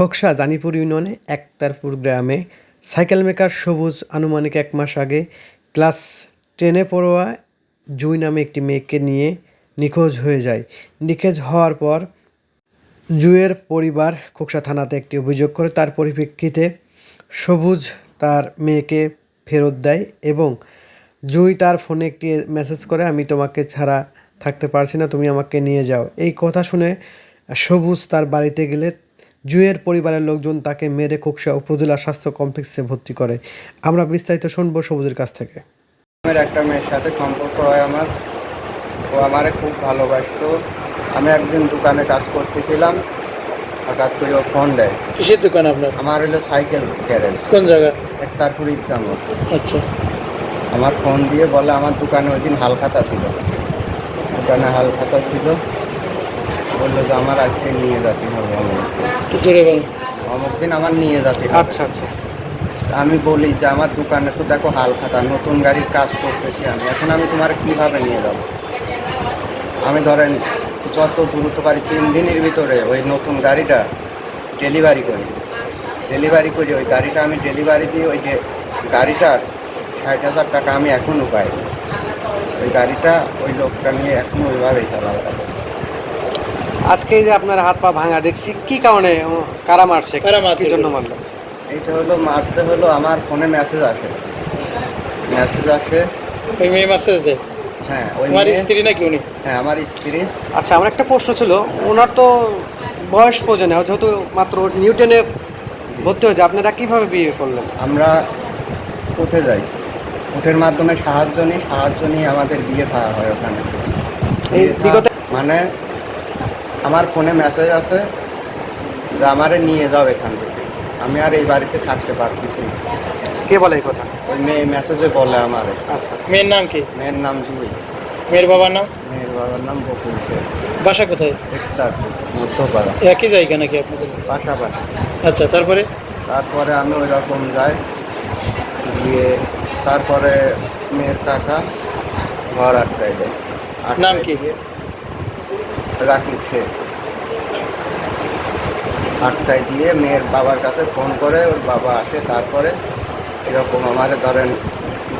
খোকসা জানিপুর ইউনিয়নে একতারপুর গ্রামে cycle maker সবুজ আনুমানিক এক মাস আগে ক্লাস টেনে পড়োয়া জুই নামে একটি মেয়েকে নিয়ে নিখোঁজ হয়ে যায়। নিখোঁজ হওয়ার পর জুয়ের পরিবার খোকসা থানাতে একটি অভিযোগ করে, তার পরিপ্রেক্ষিতে সবুজ তার মেয়েকে ফেরত দেয় এবং জুই তার ফোনে একটি মেসেজ করে, আমি তোমাকে ছাড়া থাকতে পারছি না, তুমি আমাকে নিয়ে যাও। এই কথা শুনে সবুজ তার বাড়িতে গেলে জুয়ের পরিবারের লোকজন তাকে মেরে খোকসা উপজেলা স্বাস্থ্য কমপ্লেক্সে ভর্তি করে। আমরা বিস্তারিত শুনব সবুজের কাছ থেকে। আমার একটা মেয়ের সাথে সম্পর্ক হয় আমার। ও আমারে খুব ভালোবাসতো। আমি একদিন দোকানে কাজ করতেছিলাম। হঠাৎ করে ও ফোন দেয়। কিসের দোকান আপনার? আমার হলো সাইকেল গ্যারেজ। কোন জায়গা? এক তারপর ইকদাম আচ্ছা। আমার ফোন দিয়ে বলে আমার দোকানে ওই দিন হালখাতা ছিল। দোকানে হালখাতা ছিল। বলল যে আমার আজকে নিয়ে যেতে হবে একটু জোরে বলুন অমুক দিন আমার নিয়ে যেতে হবে। আচ্ছা। আচ্ছা আমি বলি যে আমার দোকানে তো দেখো হাল খাতা নতুন গাড়ির কাজ করতেছি আমি। এখন আমি তোমার কীভাবে নিয়ে যাব? আমি ধরেন যত দ্রুত পারি তিন দিনের ভিতরে ওই নতুন গাড়িটা ডেলিভারি করি। ডেলিভারি করি ওই গাড়িটা আমি ডেলিভারি দিই ওই যে গাড়িটার ষাট হাজার টাকা আমি এখনও পাই ওই গাড়িটা ওই লোকটা নিয়ে এখনও ওইভাবেই পারছি। আজকে যে আপনার হাত পা ভাঙা দেখছি কি কারণে কারা মারছে? কারা মারছে? কি জন্য মারলো? এইটা হলো মার্চে হলো আমার ফোনে মেসেজ আসে। মেসেজ আসে। ওই মেয়ে মাসেজ দেয় হ্যাঁ মেয়ে- স্ত্রী নাকি উনি? হ্যাঁ আমার স্ত্রী। আচ্ছা আমার একটা প্রশ্ন ছিল ওনার তো বয়স প্রয়োজনে যেহেতু মাত্র নিউটনে ভর্তি হয়েছে আপনারা কীভাবে বিয়ে করলেন? আমরা উঠে যাই। উঠের মাধ্যমে সাহায্য নিই সাহায্য নিয়ে আমাদের বিয়ে হয় ওখানে। এই বিগত- মানে আমার ফোনে মেসেজ আছে যে আমারে নিয়ে যাও এখান থেকে। আমি আর এই বাড়িতে থাকতে পারতেছি না। কে বলে এই কথা? ওই মেয়ে মেসেজে বলে আমারে। আচ্ছা। মেয়ের নাম কি? মেয়ের নাম জুই মেয়ের বাবার নাম? মেয়ের বাবার নাম বকুল শেখ বাসা কোথায়? একটার মধ্যপাড়া। একই জায়গা নাকি আপনাদের? পাশাপাশি। আচ্ছা তারপরে? তারপরে আমি ওই রকম যাই গিয়ে তারপরে মেয়ের টাকা ঘর আটকাই দেয়। আটকায় নাম কি? রাকিব শেখ আটকায় দিয়ে মেয়ের বাবার কাছে ফোন করে ওর বাবা আসে তারপরে এরকম আমারে ধরেন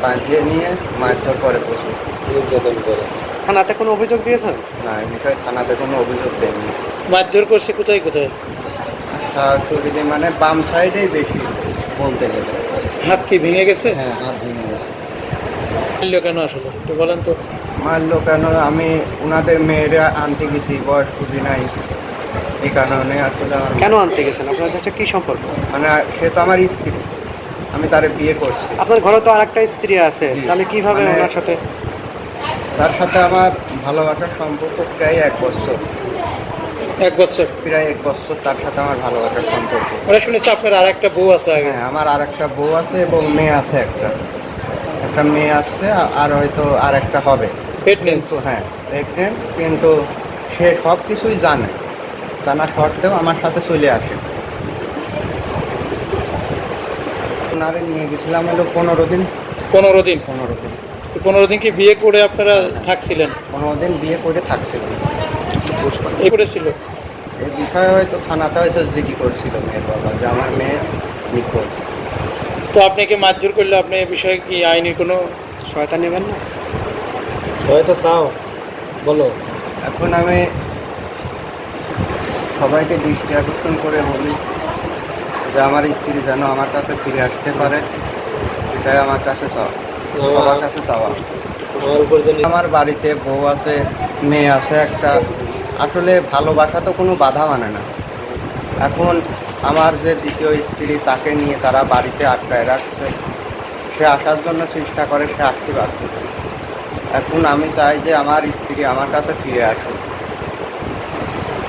বাঁধিয়ে নিয়ে মারধর করে প্রচুর নির্যাতন করে। থানাতে কোনো অভিযোগ দিয়েছেন? না এই বিষয়ে থানাতে কোনো অভিযোগ দেয়নি মারধর করছে কোথায় কোথায়? শরীরে মানে বাম সাইডেই বেশি বলতে গেলে। হাত কি ভেঙে গেছে? হ্যাঁ হাত ভেঙে গেছে। কেন আসলে? একটু বলেন তো। মারলো কেন? আমি ওনাদের মেয়েরা আনতে গেছি বয়স বুঝি নাই। এই কারণে আসলে আমার কেন আনতে গেছেন? আপনার হচ্ছে কী সম্পর্ক? মানে সে তো আমার স্ত্রী। আমি তারে বিয়ে করছি। আপনার ঘরে তো আর একটা স্ত্রী আছে। তাহলে কীভাবে মানে- ওনার সাথে? তার সাথে আমার ভালোবাসার সম্পর্ক প্রায় এক বছর। এক বছর? প্রায় এক বছর তার সাথে আমার ভালোবাসার সম্পর্ক। ওরা শুনেছি আপনার আর একটা বউ আছে হ্যাঁ আমার আর একটা বউ আছে এবং মেয়ে আছে একটা। একটা মেয়ে আছে আর হয়তো আর একটা হবে। কিন্তু হ্যাঁ প্রেগনেন্ট কিন্তু সে সব কিছুই জানে। জানা সত্ত্বেও আমার সাথে চলে আসে। ওনারে নিয়ে গেছিলাম হলো পনেরো দিন। পনেরো দিন? পনেরো দিন। তো পনেরো দিন কি বিয়ে করে আপনারা থাকছিলেন? পনেরো দিন বিয়ে করে থাকছিলেন এই করেছিল? এই বিষয়ে হয়তো থানাতে হয়তো জিডি করছিল মেয়ের বাবা যে আমার মেয়ে নিখোঁজ তো আপনাকে মারধর করলে আপনি এ বিষয়ে কি আইনি কোনো সহায়তা নেবেন না? হয়তো চাও বলো। এখন আমি সবাইকে দৃষ্টি আকর্ষণ করে বলি যে আমার স্ত্রী যেন আমার কাছে ফিরে আসতে পারে এটাই আমার কাছে চাওয়া। সবার কাছে চাওয়া। আমার বাড়িতে বউ আছে মেয়ে আছে একটা আসলে ভালোবাসা তো কোনো বাধা মানে না। এখন আমার যে দ্বিতীয় স্ত্রী তাকে নিয়ে তারা বাড়িতে আটকায় রাখছে সে আসার জন্য চেষ্টা করে সে আসতে পারতেছে। এখন আমি চাই যে আমার স্ত্রী আমার কাছে ফিরে আসুক।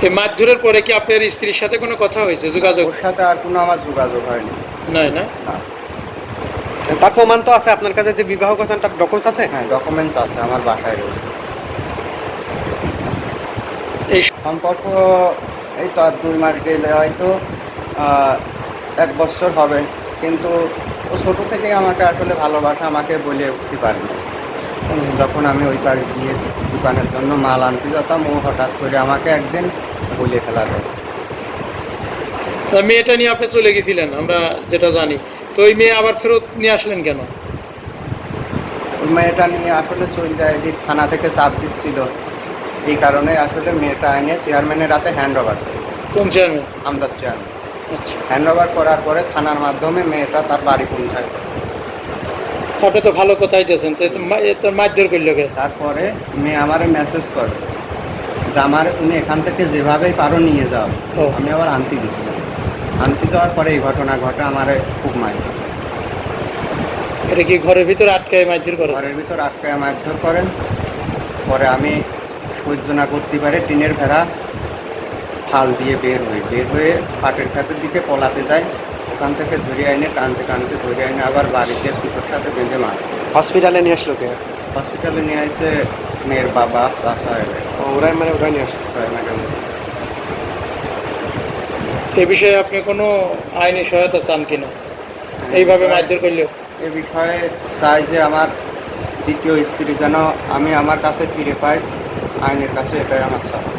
এই মারধরের পরে কি আপনার স্ত্রীর সাথে কোনো কথা হয়েছে যোগাযোগ? ওর সাথে আর কোনো আমার যোগাযোগ হয়নি। নাই না? না। তার প্রমাণ তো আছে আপনার কাছে যে বিবাহ করছেন তার ডকুমেন্টস আছে? হ্যাঁ ডকুমেন্টস আছে আমার বাসায় রয়েছে। এই সম্পর্ক এই তো আর দুই মাস গেলে হয়তো এক বছর হবে। কিন্তু ও ছোটো থেকেই আমাকে আসলে ভালোবাসা আমাকে বলে উঠতে পারেনি যখন আমি ওই বাড়ি গিয়ে দোকানের জন্য মাল আনতে যেতাম ও হঠাৎ করে আমাকে একদিন বলে ফেলা দেয়। তা মেয়েটা নিয়ে আপনি চলে গেছিলেন আমরা যেটা জানি। তো ওই মেয়ে আবার ফেরত নিয়ে আসলেন কেন? ওই মেয়েটা নিয়ে আসলে চলে যায় এদিক থানা থেকে চাপ দিচ্ছিল। এই কারণে আসলে মেয়েটা এনে চেয়ারম্যানের রাতে হ্যান্ড ওভার কোন চেয়ারম্যান আমদার চেয়ারম্যান হ্যান্ড ওভার করার পরে থানার মাধ্যমে মেয়েটা তার বাড়ি পৌঁছায়। আপনি তো ভালো কথাই দিয়েছেন? তো মারধর করল কে? তারপরে মেয়ে আমারে মেসেজ করে যে আমার তুমি এখান থেকে যেভাবেই পারো নিয়ে যাও। আমি আবার আনতে গেছিলাম। আনতে যাওয়ার পরে এই ঘটনা ঘটে আমারে খুব মাই এটা কি ঘরের ভিতরে আটকায় মারধর করে? ঘরের ভিতর আটকায় মারধর করেন পরে আমি সহ্য না করতে পারে টিনের ভেড়া ফাল দিয়ে বের হই। বের হয়ে পাটের খাতের দিকে পলাতে যাই। ওখান থেকে ধরে আইনে টানতে টানতে ধরে আইনে আবার বাড়িতে দুটোর সাথে বেঁধে মার। হসপিটালে নিয়ে আসলো কে? হসপিটালে নিয়ে আসে মেয়ের বাবা চাষা ওরাই মানে ওরাই নিয়ে আসছে। ম্যাডাম এ বিষয়ে আপনি কোনো আইনি সহায়তা চান কিনা? এইভাবে মারধর করলেও। এ বিষয়ে চাই যে আমার দ্বিতীয় স্ত্রী যেন আমি আমার কাছে ফিরে পাই আইনের কাছে এটাই আমার চাওয়া।